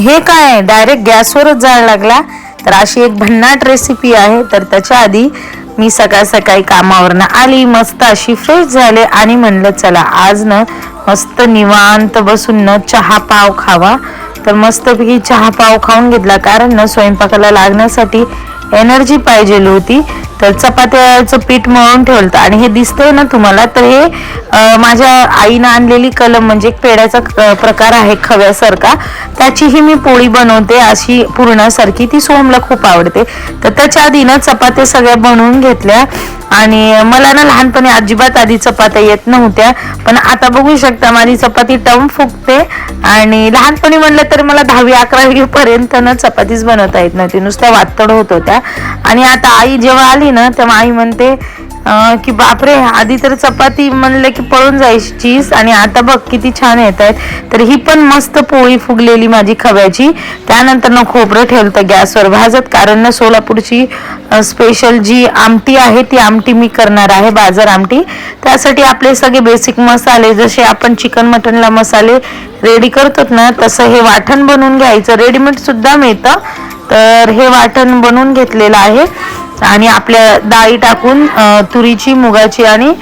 हे काय? डायरेक्ट गॅसवरच जायला लागला. तर अशी एक भन्नाट रेसिपी आहे. तर त्याच्या आधी मी सकाळ सकाळी कामावरनं आली मस्त अशी फ्रेश झाले आणि म्हणलं चला आज न मस्त निवांत बसून न चहा पाव खावा. तर मस्तपैकी चहा पाव खाऊन घेतला. कारण ना स्वयंपाकाला लागण्यासाठी एनर्जी पाहिजे होती. तर चपात्याचं पीठ मळून ठेवलं होतं. आणि हे दिसतंय ना तुम्हाला तर हे माझ्या आईनं आणलेली कलम म्हणजे एक पेड्याचा प्रकार आहे खव्यासारखा. त्याचीही मी पोळी बनवते अशी पूर्णासारखी. ती सोमला खूप आवडते. तर त्याच्या आधी ना चपात्या सगळ्या बनवून घेतल्या. आणि मला ना लहानपणी अजिबात आधी चपात्या येत नव्हत्या पण आता बघू शकता माझी चपाती टम फुगते. आणि लहानपणी म्हणलं तर मला दहावी अकरावी पर्यंत ना चपातीच बनवता येत नव्हती. नुसत्या वातड होत होत्या. आणि आता आई जेव्हा आली ना तेव्हा आई म्हणते की बापरे आधी तर चपाती म्हणलं की पळून जायचीच आणि आता बघ किती छान येत आहेत तर ही पण मस्त पोळी फुगलेली माझी खव्याची. त्यानंतर ना खोबरं ठेवलं गॅसवर भाजत कारण ना सोलापूरची स्पेशल जी आमटी आहे ती आमटी मी करणार आहे बाजार आमटी. त्यासाठी आपले सगळे बेसिक मसाले जसे आपण चिकन मटनला मसाले रेडी करतोत ना तसं हे वाटण बनवून घ्यायचं. रेडीमेड सुद्धा मिळतं. तर हे वाटण बनवून घेतलेलं आहे. आणि आपल्या डाळी टाकून तुरीची मुगाची आणि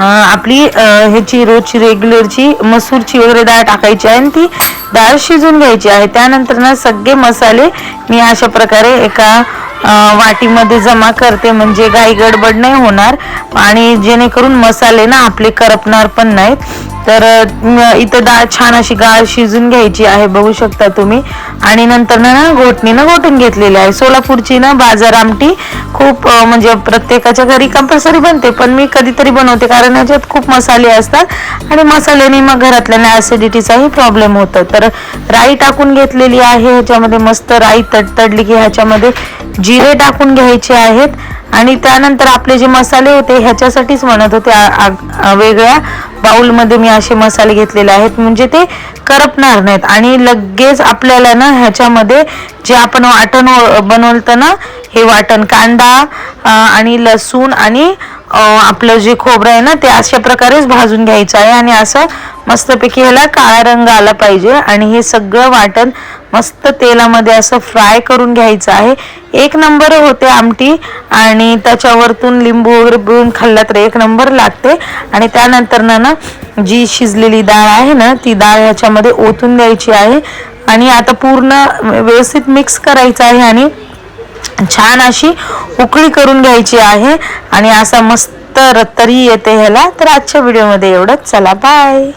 आपली ह्याची रोजची रेग्युलरची मसूरची वगैरे डाळ टाकायची आहे आणि ती डाळ शिजून घ्यायची आहे. त्यानंतर ना सगळे मसाले मी अशा प्रकारे एका वाटीमध्ये जमा करते. म्हणजे गाई गडबड नाही होणार आणि जेणेकरून मसाले ना आपले करपणार पण नाहीत. तर इथं डाळ छान अशी गाळ शिजून घ्यायची आहे बघू शकता तुम्ही. आणि नंतर ना घोटणीनं घोटून घेतलेली आहे. सोलापूरची ना बाजार आमटी खूप म्हणजे प्रत्येकाच्या घरी कंपल्सरी बनते पण मी कधीतरी बनवते कारण याच्यात खूप मसाले असतात. आणि मसाल्याने मग घरातल्या ऍसिडिटीचाही प्रॉब्लेम होतो. तर राई टाकून घेतलेली आहे ह्याच्यामध्ये मस्त राई तडतडली की ह्याच्यामध्ये जिरे टाकून घ्यायचे आहेत. आणि त्यानंतर आपले जे मसाले होते ह्याच्यासाठीच म्हणत होते वेगळ्या बाऊलमध्ये मी असे मसाले घेतलेले आहेत. म्हणजे ते करपणार नाहीत. आणि लगेच आपल्याला ना ह्याच्यामध्ये जे आपण वाटण बनवलं ना हे वाटण कांदा आणि लसूण आणि आपलं जे खोबरं आहे ना ते अशा प्रकारेच भाजून घ्यायचं आहे. आणि असं मस्तपैकी ह्याला काळा रंग आला पाहिजे आणि हे सगळं वाटण मस्त तेलामध्ये असं फ्राय करून घ्यायचं आहे. एक नंबर होते आमटी आणि त्याच्यावरतून लिंबू वगैरे पिळून खाल्ला तर एक नंबर लागते. आणि त्यानंतर ना ना जी शिजलेली डाळ आहे ना ती डाळ ह्याच्यामध्ये ओतून द्यायची आहे. आणि आता पूर्ण व्यवस्थित मिक्स करायचं आहे आणि छान अशी उकळी करून घ्यायची आहे. आणि असा मस्त रत्तरी येते ह्याला. तर आजच्या व्हिडिओमध्ये एवढंच. चला बाय